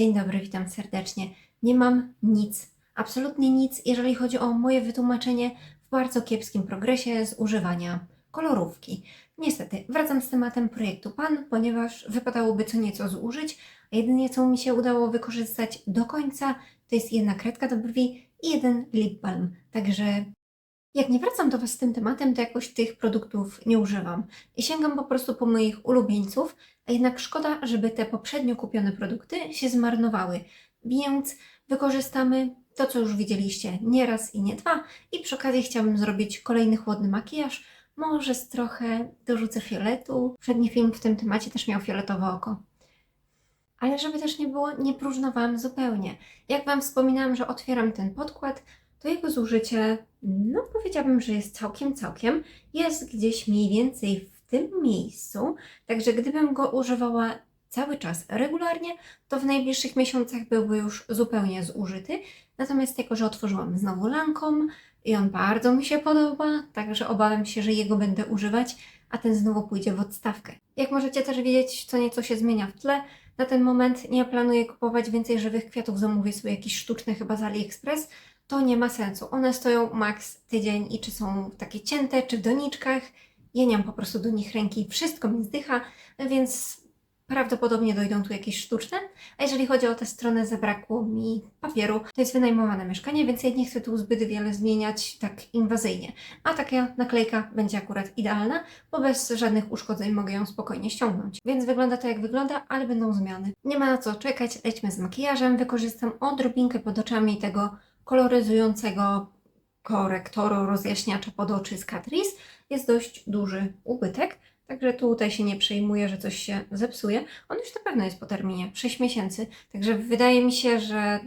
Dzień dobry, witam serdecznie. Nie mam nic, absolutnie nic, jeżeli chodzi o moje wytłumaczenie w bardzo kiepskim progresie z używania kolorówki. Niestety, wracam z tematem projektu PAN, ponieważ wypadałoby co nieco zużyć, a jedynie co mi się udało wykorzystać do końca to jest jedna kredka do brwi i jeden lip balm. Także jak nie wracam do Was z tym tematem, to jakoś tych produktów nie używam i sięgam po prostu po moich ulubieńców, a jednak szkoda, żeby te poprzednio kupione produkty się zmarnowały, więc wykorzystamy to, co już widzieliście nie raz i nie dwa i przy okazji chciałabym zrobić kolejny chłodny makijaż, może z trochę dorzucę fioletu. Przedni film w tym temacie też miał fioletowe oko. Ale żeby też nie było, nie próżnowałam zupełnie. Jak Wam wspominałam, że otwieram ten podkład, to jego zużycie, no powiedziałabym, że jest całkiem, całkiem. Jest gdzieś mniej więcej w tym miejscu, także gdybym go używała cały czas regularnie, to w najbliższych miesiącach byłby już zupełnie zużyty. Natomiast jako, że otworzyłam znowu Lancome i on bardzo mi się podoba, także obawiam się, że jego będę używać, a ten znowu pójdzie w odstawkę. Jak możecie też wiedzieć, co nieco się zmienia w tle, na ten moment nie planuję kupować więcej żywych kwiatów, zamówię sobie jakieś sztuczne chyba z AliExpress, to nie ma sensu. One stoją maks tydzień i czy są takie cięte, czy w doniczkach. Ja nie mam po prostu do nich ręki, wszystko mi zdycha, więc prawdopodobnie dojdą tu jakieś sztuczne. A jeżeli chodzi o tę stronę, zabrakło mi papieru. To jest wynajmowane mieszkanie, więc ja nie chcę tu zbyt wiele zmieniać tak inwazyjnie. A taka naklejka będzie akurat idealna, bo bez żadnych uszkodzeń mogę ją spokojnie ściągnąć. Więc wygląda to jak wygląda, ale będą zmiany. Nie ma na co czekać, lećmy z makijażem. Wykorzystam odrobinkę pod oczami tego koloryzującego korektoru, rozjaśniacza pod oczy z Catrice. Jest dość duży ubytek, także tutaj się nie przejmuję, że coś się zepsuje. On już na pewno jest po terminie 6 miesięcy, także wydaje mi się, że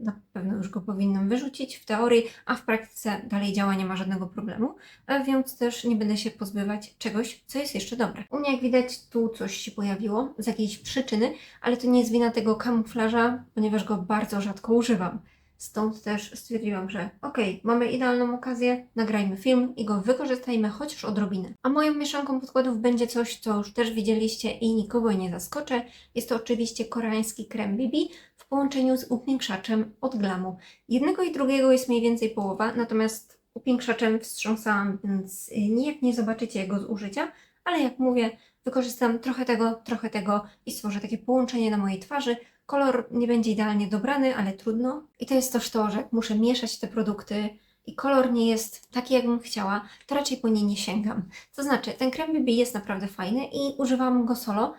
na pewno już go powinnam wyrzucić w teorii, a w praktyce dalej działa, nie ma żadnego problemu, e, więc też nie będę się pozbywać czegoś, co jest jeszcze dobre. U mnie jak widać tu coś się pojawiło z jakiejś przyczyny, ale to nie jest wina tego kamuflaża, ponieważ go bardzo rzadko używam. Stąd też stwierdziłam, że okej, mamy idealną okazję, nagrajmy film i go wykorzystajmy chociaż odrobinę. A moją mieszanką podkładów będzie coś, co już też widzieliście i nikogo nie zaskoczę. Jest to oczywiście koreański krem BB w połączeniu z upiększaczem od Glamu. Jednego i drugiego jest mniej więcej połowa, natomiast upiększaczem wstrząsałam, więc nijak nie zobaczycie jego zużycia, ale jak mówię, wykorzystam trochę tego, trochę tego i stworzę takie połączenie na mojej twarzy, Kolor nie będzie idealnie dobrany, ale trudno. I to jest też to, że jak muszę mieszać te produkty i kolor nie jest taki, jakbym chciała, to raczej po nie nie sięgam. To znaczy, ten krem BB jest naprawdę fajny i używam go solo.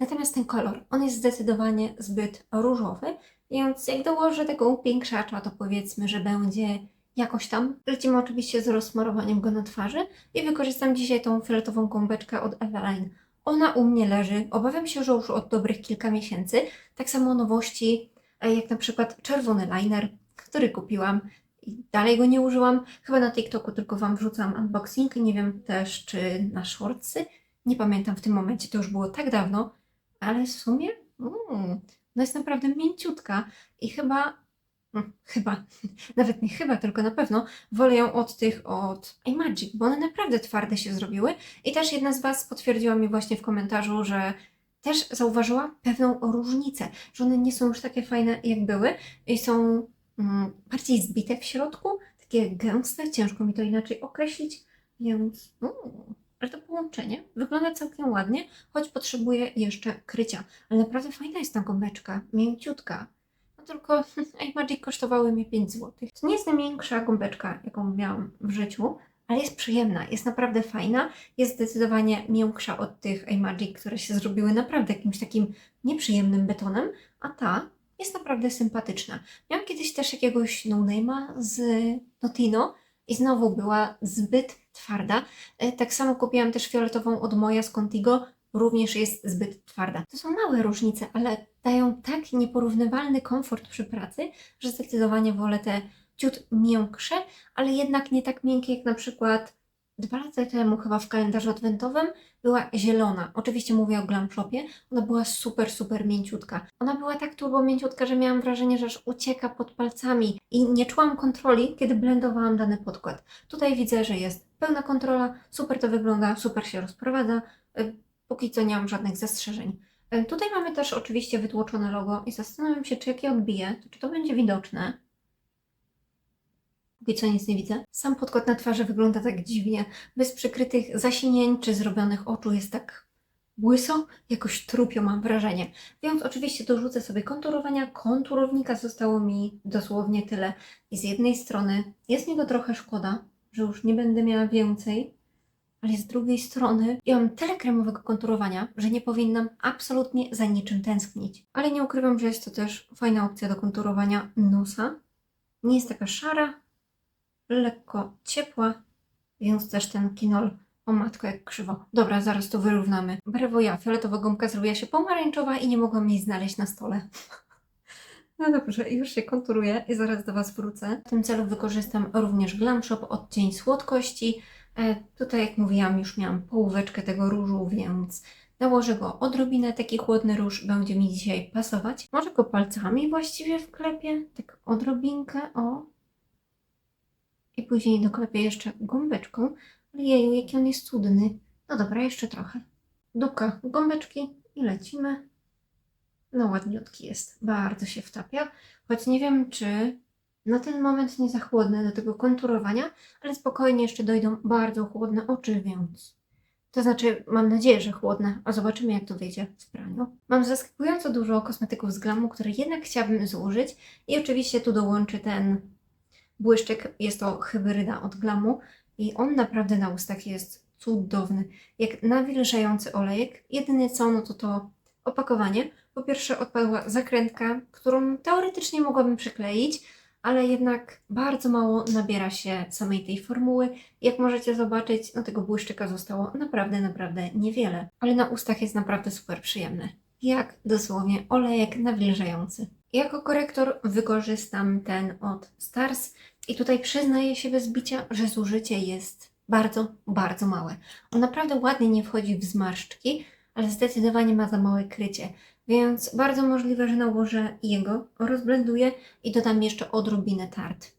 Natomiast ten kolor, on jest zdecydowanie zbyt różowy, więc jak dołożę tego upiększacza, to powiedzmy, że będzie jakoś tam. Lecimy oczywiście z rozsmarowaniem go na twarzy i wykorzystam dzisiaj tą fioletową gąbeczkę od Eveline ona u mnie leży, obawiam się, że już od dobrych kilka miesięcy. Tak samo nowości, e, jak na przykład czerwony liner, który kupiłam i dalej go nie użyłam. Chyba na TikToku tylko Wam wrzucam unboxing, nie wiem też czy na shortsy. Nie pamiętam w tym momencie, to już było tak dawno, ale w sumie mm, no jest naprawdę mięciutka i chyba chyba, nawet nie chyba, tylko na pewno wolę ją od tych od iMagic, bo one naprawdę twarde się zrobiły. I też jedna z Was potwierdziła mi właśnie w komentarzu, że też zauważyła pewną różnicę, że one nie są już takie fajne jak były i są mm, bardziej zbite w środku, takie gęste, ciężko mi to inaczej określić, więc mm, ale to połączenie wygląda całkiem ładnie, choć potrzebuje jeszcze krycia. Ale naprawdę fajna jest ta gąbeczka, mięciutka tylko iMagic kosztowały mnie 5 zł. To nie jest największa gąbeczka, jaką miałam w życiu, ale jest przyjemna, jest naprawdę fajna, jest zdecydowanie miększa od tych iMagic, które się zrobiły naprawdę jakimś takim nieprzyjemnym betonem, a ta jest naprawdę sympatyczna. Miałam kiedyś też jakiegoś no-name'a z Notino i znowu była zbyt twarda. E, tak samo kupiłam też fioletową od Moja z Contigo, również jest zbyt twarda. To są małe różnice, ale dają tak nieporównywalny komfort przy pracy, że zdecydowanie wolę te ciut miększe, ale jednak nie tak miękkie jak na przykład dwa lata temu chyba w kalendarzu adwentowym była zielona. Oczywiście mówię o Glam Shopie. Ona była super, super mięciutka. Ona była tak turbo mięciutka, że miałam wrażenie, że aż ucieka pod palcami i nie czułam kontroli, kiedy blendowałam dany podkład. Tutaj widzę, że jest pełna kontrola, super to wygląda, super się rozprowadza. Póki co nie mam żadnych zastrzeżeń. E, Tutaj mamy też oczywiście wytłoczone logo i zastanawiam się, czy jak je odbiję, to czy to będzie widoczne. Póki co nic nie widzę. Sam podkład na twarzy wygląda tak dziwnie, bez przykrytych czy zrobionych oczu jest tak błyso, jakoś trupio mam wrażenie. Więc oczywiście dorzucę sobie konturowania. Konturownika zostało mi dosłownie tyle. I z jednej strony jest mi go trochę szkoda, że już nie będę miała więcej, ale z drugiej strony ja mam tyle kremowego konturowania, że nie powinnam absolutnie za niczym tęsknić. Ale nie ukrywam, że jest to też fajna opcja do konturowania nosa. Nie jest taka szara, lekko ciepła, więc też ten kinol, o matko jak krzywo. Dobra, zaraz to wyrównamy. Brawo ja, fioletowa gumka zrobiła się pomarańczowa i nie mogłam jej znaleźć na stole. No dobrze, już się konturuję i zaraz do Was wrócę. W tym celu wykorzystam również Glam Shop odcień słodkości. E, tutaj, jak mówiłam, już miałam połóweczkę tego różu, więc nałożę go odrobinę. Taki chłodny róż będzie mi dzisiaj pasować. Może go palcami właściwie wklepię, tak odrobinkę, o. I później doklepię jeszcze gąbeczką. Ale jeju, jaki on jest cudny. No dobra, jeszcze trochę. Dupka gąbeczki i lecimy. No ładniutki jest, bardzo się wtapia. Choć nie wiem, czy na ten moment nie za chłodne do tego konturowania, ale spokojnie jeszcze dojdą bardzo chłodne oczy, więc... To znaczy, mam nadzieję, że chłodne, a zobaczymy jak to wyjdzie w praniu. Mam zaskakująco dużo kosmetyków z glamu, które jednak chciałabym zużyć i oczywiście tu dołączy ten błyszczyk. Jest to hybryda od glamu i on naprawdę na ustach jest cudowny. Jak nawilżający olejek. Jedyne co, no to to opakowanie. Po pierwsze odpadła zakrętka, którą teoretycznie mogłabym przykleić, ale jednak bardzo mało nabiera się samej tej formuły. Jak możecie zobaczyć, no tego błyszczyka zostało naprawdę, naprawdę niewiele. Ale na ustach jest naprawdę super przyjemny. Jak dosłownie olejek nawilżający. Jako korektor wykorzystam ten od Stars i tutaj przyznaję się bez bicia, że zużycie jest bardzo, bardzo małe. On naprawdę ładnie nie wchodzi w zmarszczki, ale zdecydowanie ma za małe krycie. Więc bardzo możliwe, że nałożę jego, rozblenduję i dodam jeszcze odrobinę tart.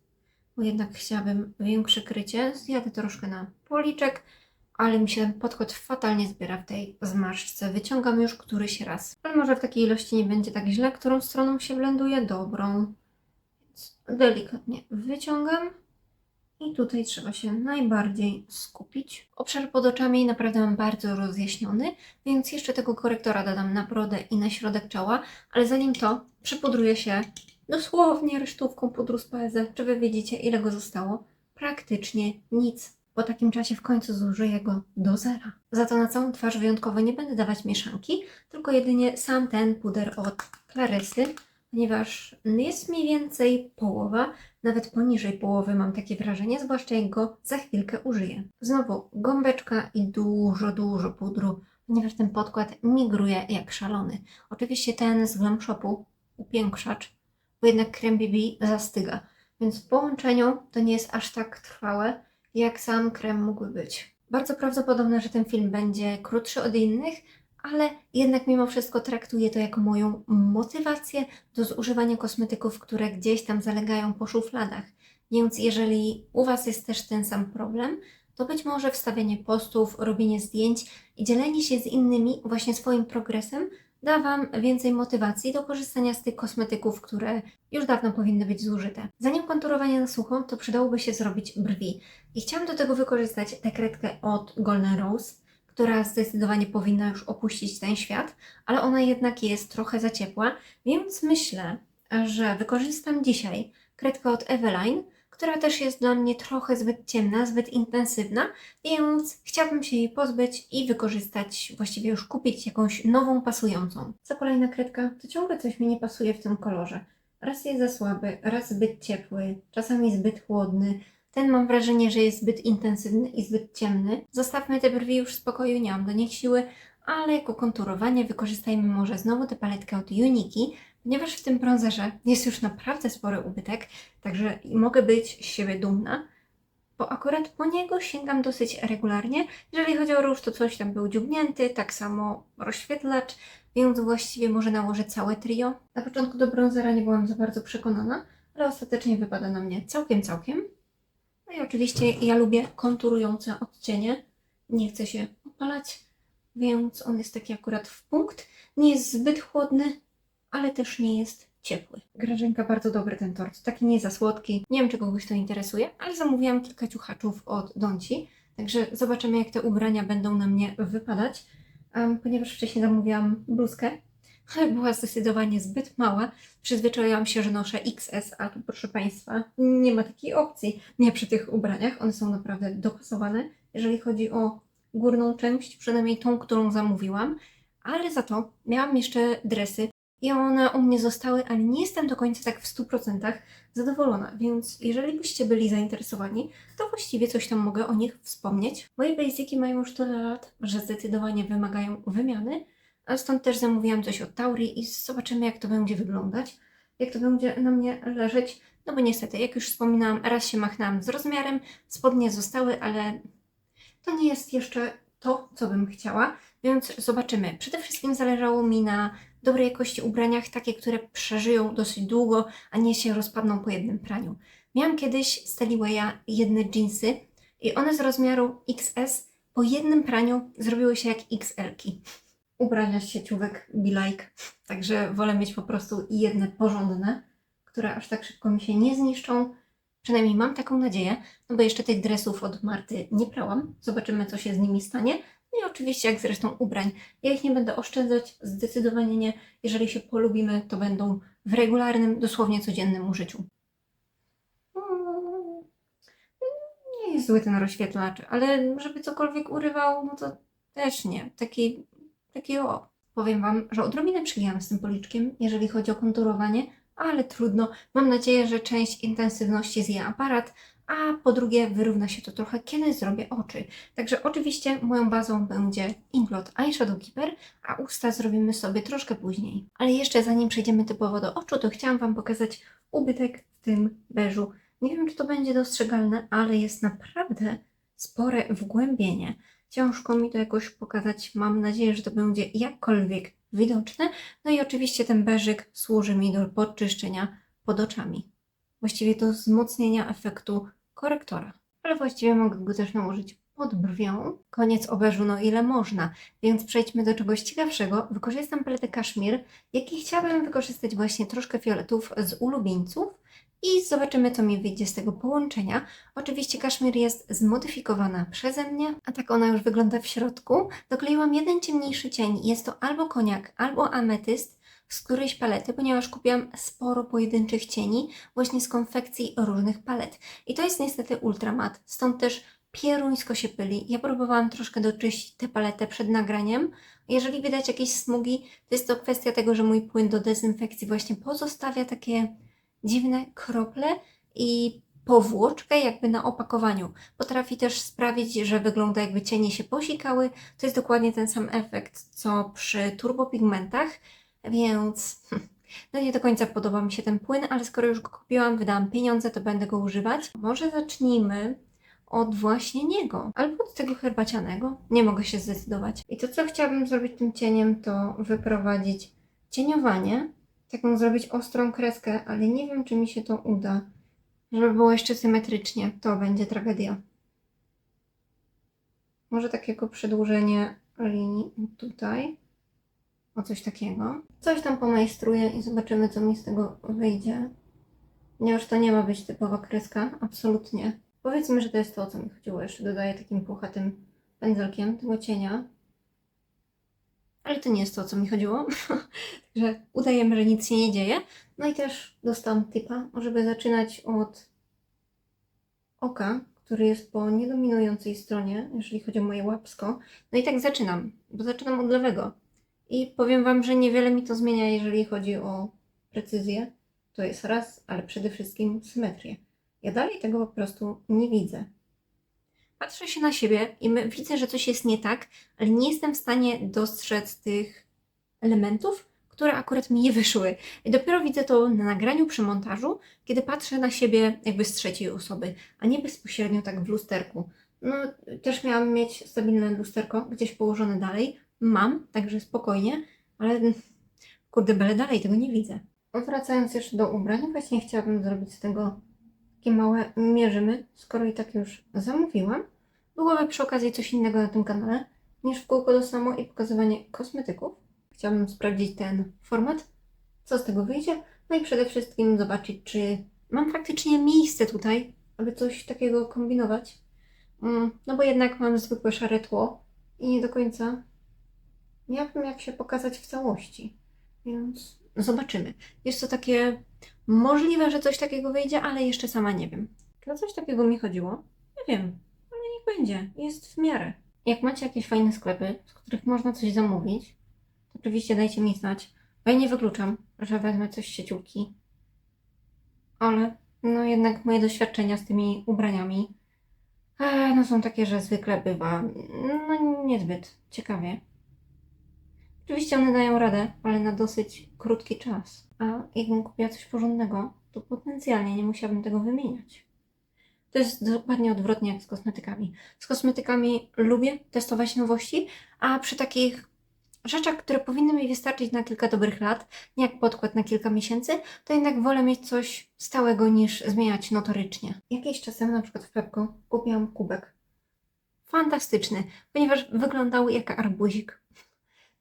Bo jednak chciałabym większe krycie. Zjadę troszkę na policzek, ale mi się ten podkład fatalnie zbiera w tej zmarszczce. Wyciągam już któryś raz. Ale może w takiej ilości nie będzie tak źle. Którą stroną się blenduje? Dobrą. Więc delikatnie wyciągam. I tutaj trzeba się najbardziej skupić. Obszar pod oczami naprawdę mam bardzo rozjaśniony, więc jeszcze tego korektora dodam na brodę i na środek czoła, ale zanim to przypudruję się dosłownie resztówką pudru z PZ. Czy Wy widzicie ile go zostało? Praktycznie nic. Po takim czasie w końcu zużyję go do zera. Za to na całą twarz wyjątkowo nie będę dawać mieszanki, tylko jedynie sam ten puder od Clarysy, ponieważ jest mniej więcej połowa, nawet poniżej połowy mam takie wrażenie, zwłaszcza jak go za chwilkę użyję. Znowu gąbeczka i dużo, dużo pudru, ponieważ ten podkład migruje jak szalony. Oczywiście ten z Glam Shopu, upiększacz, bo jednak krem BB zastyga, więc w połączeniu to nie jest aż tak trwałe, jak sam krem mógłby być. Bardzo prawdopodobne, że ten film będzie krótszy od innych, ale jednak mimo wszystko traktuję to jako moją motywację do zużywania kosmetyków, które gdzieś tam zalegają po szufladach. Więc jeżeli u Was jest też ten sam problem, to być może wstawianie postów, robienie zdjęć i dzielenie się z innymi właśnie swoim progresem da Wam więcej motywacji do korzystania z tych kosmetyków, które już dawno powinny być zużyte. Zanim konturowanie na sucho, to przydałoby się zrobić brwi. I chciałam do tego wykorzystać tę kredkę od Golden Rose, która zdecydowanie powinna już opuścić ten świat, ale ona jednak jest trochę za ciepła, więc myślę, że wykorzystam dzisiaj kredkę od Eveline, która też jest dla mnie trochę zbyt ciemna, zbyt intensywna, więc chciałabym się jej pozbyć i wykorzystać, właściwie już kupić jakąś nową, pasującą. Co kolejna kredka, to ciągle coś mi nie pasuje w tym kolorze. Raz jest za słaby, raz zbyt ciepły, czasami zbyt chłodny. Ten mam wrażenie, że jest zbyt intensywny i zbyt ciemny. Zostawmy te brwi już w spokoju, nie mam do nich siły, ale jako konturowanie wykorzystajmy może znowu tę paletkę od Uniki, ponieważ w tym bronzerze jest już naprawdę spory ubytek, także mogę być z siebie dumna, bo akurat po niego sięgam dosyć regularnie. Jeżeli chodzi o róż, to coś tam był dziubnięty, tak samo rozświetlacz, więc właściwie może nałożę całe trio. Na początku do bronzera nie byłam za bardzo przekonana, ale ostatecznie wypada na mnie całkiem, całkiem. No i oczywiście ja lubię konturujące odcienie. Nie chcę się opalać, więc on jest taki akurat w punkt. Nie jest zbyt chłodny, ale też nie jest ciepły. Grażynka, bardzo dobry ten tort. Taki nie za słodki. Nie wiem, czy kogoś to interesuje, ale zamówiłam kilka ciuchaczów od Donci. Także zobaczymy, jak te ubrania będą na mnie wypadać. Em, ponieważ wcześniej zamówiłam bluzkę, była zdecydowanie zbyt mała. Przyzwyczaiłam się, że noszę XS, a tu proszę Państwa, nie ma takiej opcji. Nie przy tych ubraniach. One są naprawdę dopasowane, jeżeli chodzi o górną część, przynajmniej tą, którą zamówiłam. Ale za to miałam jeszcze dresy i one u mnie zostały, ale nie jestem do końca tak w 100% zadowolona. Więc jeżeli byście byli zainteresowani, to właściwie coś tam mogę o nich wspomnieć. Moje basiki mają już tyle lat, że zdecydowanie wymagają wymiany, stąd też zamówiłam coś od Tauri i zobaczymy, jak to będzie wyglądać, jak to będzie na mnie leżeć. No bo niestety, jak już wspominałam, raz się machnęłam z rozmiarem, spodnie zostały, ale to nie jest jeszcze to, co bym chciała, więc zobaczymy. Przede wszystkim zależało mi na dobrej jakości ubraniach, takie, które przeżyją dosyć długo, a nie się rozpadną po jednym praniu. Miałam kiedyś z Teliwaya jedne jeansy i one z rozmiaru XS po jednym praniu zrobiły się jak XL-ki. Ubrania z sieciówek be like, także wolę mieć po prostu jedne porządne, które aż tak szybko mi się nie zniszczą. Przynajmniej mam taką nadzieję, no bo jeszcze tych dresów od Marty nie prałam. Zobaczymy, co się z nimi stanie. No i oczywiście, jak zresztą ubrań. Ja ich nie będę oszczędzać, zdecydowanie nie. Jeżeli się polubimy, to będą w regularnym, dosłownie codziennym użyciu. Mm, Nie jest zły ten rozświetlacz, ale żeby cokolwiek urywał, no to też nie. Taki, taki o. Powiem Wam, że odrobinę przygijam z tym policzkiem, jeżeli chodzi o konturowanie, ale trudno. Mam nadzieję, że część intensywności zje aparat, a po drugie wyrówna się to trochę, kiedy zrobię oczy. Także oczywiście moją bazą będzie Inglot Eyeshadow Keeper, a usta zrobimy sobie troszkę później. Ale jeszcze zanim przejdziemy typowo do oczu, to chciałam Wam pokazać ubytek w tym beżu. Nie wiem, czy to będzie dostrzegalne, ale jest naprawdę spore wgłębienie. Ciężko mi to jakoś pokazać. Mam nadzieję, że to będzie jakkolwiek widoczne. No i oczywiście ten beżyk służy mi do podczyszczenia pod oczami. Właściwie do wzmocnienia efektu korektora. Ale właściwie mogę go też nałożyć pod brwią. Koniec oberzu, no ile można. Więc przejdźmy do czegoś ciekawszego. Wykorzystam paletę Kaszmir, jaki chciałabym wykorzystać właśnie troszkę fioletów z ulubieńców. I zobaczymy, co mi wyjdzie z tego połączenia. Oczywiście kaszmir jest zmodyfikowana przeze mnie, a tak ona już wygląda w środku. Dokleiłam jeden ciemniejszy cień. Jest to albo koniak, albo ametyst z którejś palety, ponieważ kupiłam sporo pojedynczych cieni właśnie z konfekcji różnych palet. I to jest niestety ultramat, stąd też pieruńsko się pyli. Ja próbowałam troszkę doczyścić tę paletę przed nagraniem. Jeżeli widać jakieś smugi, to jest to kwestia tego, że mój płyn do dezynfekcji właśnie pozostawia takie dziwne krople i powłoczkę jakby na opakowaniu. Potrafi też sprawić, że wygląda jakby cienie się posikały. To jest dokładnie ten sam efekt, co przy turbopigmentach, więc hm, no nie do końca podoba mi się ten płyn, ale skoro już go kupiłam, wydałam pieniądze, to będę go używać. Może zacznijmy od właśnie niego, albo od tego herbacianego. Nie mogę się zdecydować. I to, co chciałabym zrobić tym cieniem, to wyprowadzić cieniowanie, taką zrobić ostrą kreskę, ale nie wiem, czy mi się to uda. Żeby było jeszcze symetrycznie, to będzie tragedia. Może takiego przedłużenie linii tutaj. O coś takiego. Coś tam pomajstruję i zobaczymy, co mi z tego wyjdzie. Ponieważ to nie ma być typowa kreska, absolutnie. Powiedzmy, że to jest to, o co mi chodziło. Jeszcze dodaję takim puchatym pędzelkiem tego cienia. Ale to nie jest to, o co mi chodziło. Także udajemy, że nic się nie dzieje. No i też dostałam tipa, żeby zaczynać od oka, który jest po niedominującej stronie, jeżeli chodzi o moje łapsko. No i tak zaczynam, bo zaczynam od lewego. I powiem Wam, że niewiele mi to zmienia, jeżeli chodzi o precyzję. To jest raz, ale przede wszystkim symetrię. Ja dalej tego po prostu nie widzę. Patrzę się na siebie i widzę, że coś jest nie tak, ale nie jestem w stanie dostrzec tych elementów, które akurat mi nie wyszły. I dopiero widzę to na nagraniu przy montażu, kiedy patrzę na siebie jakby z trzeciej osoby, a nie bezpośrednio tak w lusterku. No, też miałam mieć stabilne lusterko gdzieś położone dalej. Mam, także spokojnie, ale kurde, bele dalej tego nie widzę. Wracając jeszcze do ubrań, właśnie chciałabym zrobić z tego takie małe mierzymy, skoro i tak już zamówiłam. Byłoby przy okazji coś innego na tym kanale, niż w kółko to samo i pokazywanie kosmetyków. Chciałabym sprawdzić ten format, co z tego wyjdzie, no i przede wszystkim zobaczyć, czy mam faktycznie miejsce tutaj, aby coś takiego kombinować. Mm, No bo jednak mam zwykłe szare tło i nie do końca miałabym jak się pokazać w całości. Więc zobaczymy. Jest to takie możliwe, że coś takiego wyjdzie, ale jeszcze sama nie wiem. O coś takiego mi chodziło? Nie wiem, ale niech będzie. Jest w miarę. Jak macie jakieś fajne sklepy, z których można coś zamówić, to oczywiście dajcie mi znać. Bo ja nie wykluczam, że wezmę coś z sieciówki. Ale no jednak moje doświadczenia z tymi ubraniami e, no są takie, że zwykle bywa no niezbyt ciekawie. Oczywiście one dają radę, ale na dosyć krótki czas. A jakbym kupiła coś porządnego, to potencjalnie nie musiałabym tego wymieniać. To jest dokładnie odwrotnie jak z kosmetykami. Z kosmetykami lubię testować nowości, a przy takich rzeczach, które powinny mi wystarczyć na kilka dobrych lat, nie jak podkład na kilka miesięcy, to jednak wolę mieć coś stałego niż zmieniać notorycznie. Jakiś czas temu na przykład w Pepko kupiłam kubek. Fantastyczny, ponieważ wyglądał jak arbuzik.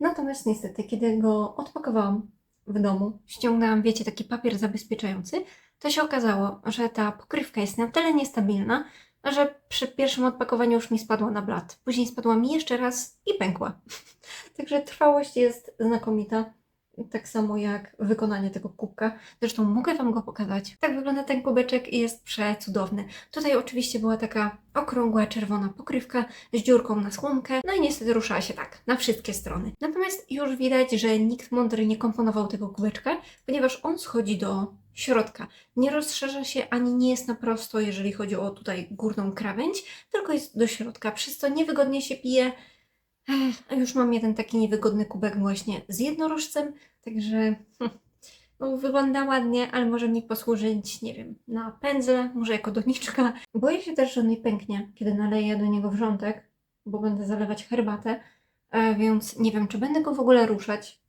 Natomiast niestety, kiedy go odpakowałam w domu, ściągnęłam, wiecie, taki papier zabezpieczający, to się okazało, że ta pokrywka jest na tyle niestabilna, że przy pierwszym odpakowaniu już mi spadła na blat. Później spadła mi jeszcze raz i pękła. Także trwałość jest znakomita. Tak samo jak wykonanie tego kubka. Zresztą mogę Wam go pokazać. Tak wygląda ten kubeczek i jest przecudowny. Tutaj oczywiście była taka okrągła, czerwona pokrywka z dziurką na słomkę. No i niestety ruszała się tak, na wszystkie strony. Natomiast już widać, że nikt mądry nie komponował tego kubeczka, ponieważ on schodzi do środka. Nie rozszerza się ani nie jest na prosto, jeżeli chodzi o tutaj górną krawędź, tylko jest do środka, przez co niewygodnie się pije. Już mam jeden taki niewygodny kubek właśnie z jednorożcem, także hm, no, wygląda ładnie, ale może mi posłużyć, nie wiem, na pędzle, może jako doniczka. Boję się też, że on mi pęknie, kiedy naleję do niego wrzątek, bo będę zalewać herbatę, e, więc nie wiem, czy będę go w ogóle ruszać,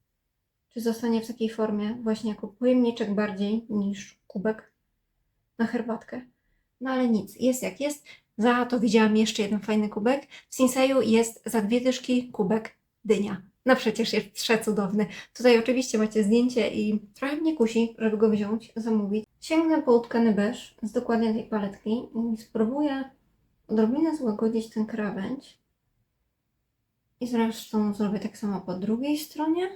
czy zostanie w takiej formie właśnie jako pojemniczek bardziej niż kubek na herbatkę. No ale nic, jest jak jest. Za to widziałam jeszcze jeden fajny kubek. W Sinseju jest za dwie dyszki kubek dynia. No przecież jest przecudowny. Tutaj oczywiście macie zdjęcie i trochę mnie kusi, żeby go wziąć, zamówić. Sięgnę po utkany beż z dokładnie tej paletki i spróbuję odrobinę złagodzić ten krawędź. I zresztą zrobię tak samo po drugiej stronie.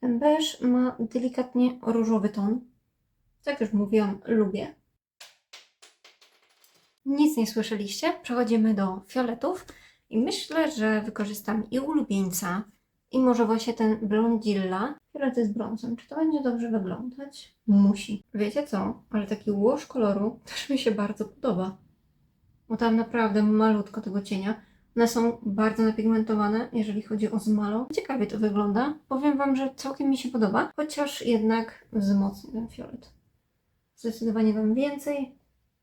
Ten beż ma delikatnie różowy ton. Jak już mówiłam, lubię. Nic nie słyszeliście? Przechodzimy do fioletów i myślę, że wykorzystam i ulubieńca, i może właśnie ten blondilla. Fiolety z brązem. Czy to będzie dobrze wyglądać? Musi. Wiecie co? Ale taki łoż koloru też mi się bardzo podoba. Bo tam naprawdę malutko tego cienia. One są bardzo napigmentowane, jeżeli chodzi o zmalą. Ciekawie to wygląda. Powiem Wam, że całkiem mi się podoba, chociaż jednak wzmocni ten fiolet. Zdecydowanie Wam więcej,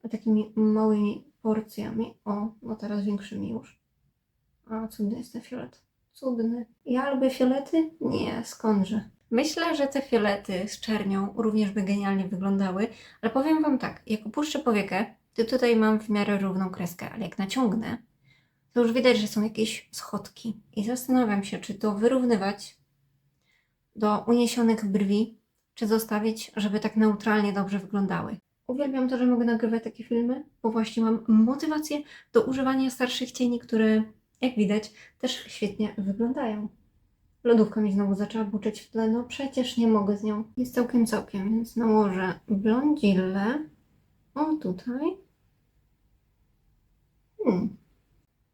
takimi małymi porcjami. O, no teraz większymi już. A, cudny jest ten fiolet. Cudny. Ja lubię fiolety? Nie, skądże. Myślę, że te fiolety z czernią również by genialnie wyglądały, ale powiem Wam tak, jak opuszczę powiekę, to tutaj mam w miarę równą kreskę, ale jak naciągnę, to już widać, że są jakieś schodki. I zastanawiam się, czy to wyrównywać do uniesionych brwi, czy zostawić, żeby tak neutralnie dobrze wyglądały. Uwielbiam to, że mogę nagrywać takie filmy, bo właśnie mam motywację do używania starszych cieni, które, jak widać, też świetnie wyglądają. Lodówka mi znowu zaczęła buczeć w tle, no przecież nie mogę z nią. Jest całkiem całkiem, więc nałożę blondillę. O, tutaj. Hmm.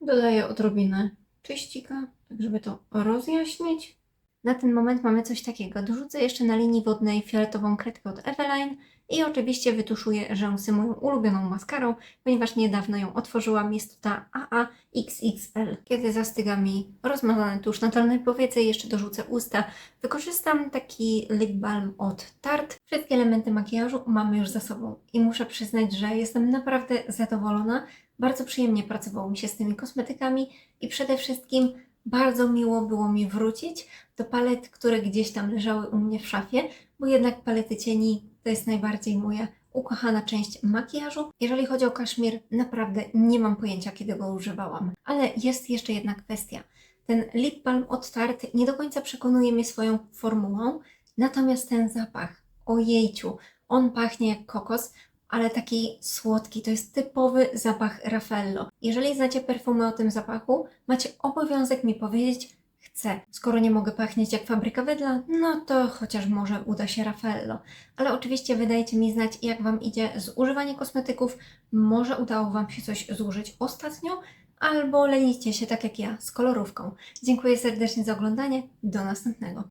Dodaję odrobinę czyścika, tak żeby to rozjaśnić. Na ten moment mamy coś takiego. Dorzucę jeszcze na linii wodnej fioletową kredkę od Eveline i oczywiście wytuszuję rzęsy moją ulubioną maskarą, ponieważ niedawno ją otworzyłam. Jest to ta AAXXL. Kiedy zastyga mi rozmazany tusz na dolnej powiece, jeszcze dorzucę usta. Wykorzystam taki lip balm od Tarte. Wszystkie elementy makijażu mamy już za sobą i muszę przyznać, że jestem naprawdę zadowolona. Bardzo przyjemnie pracowało mi się z tymi kosmetykami i przede wszystkim bardzo miło było mi wrócić do palet, które gdzieś tam leżały u mnie w szafie, bo jednak palety cieni to jest najbardziej moje ukochana część makijażu. Jeżeli chodzi o kaszmir, naprawdę nie mam pojęcia, kiedy go używałam. Ale jest jeszcze jedna kwestia. Ten lip balm od Tarte nie do końca przekonuje mnie swoją formułą, natomiast ten zapach, ojejciu, on pachnie jak kokos, ale taki słodki, to jest typowy zapach Raffaello. Jeżeli znacie perfumy o tym zapachu, macie obowiązek mi powiedzieć, chcę. Skoro nie mogę pachnieć jak fabryka wydla, no to chociaż może uda się Raffaello. Ale oczywiście wydajcie mi znać, jak Wam idzie z używaniem kosmetyków. Może udało Wam się coś zużyć ostatnio, albo lenicie się tak jak ja z kolorówką. Dziękuję serdecznie za oglądanie. Do następnego.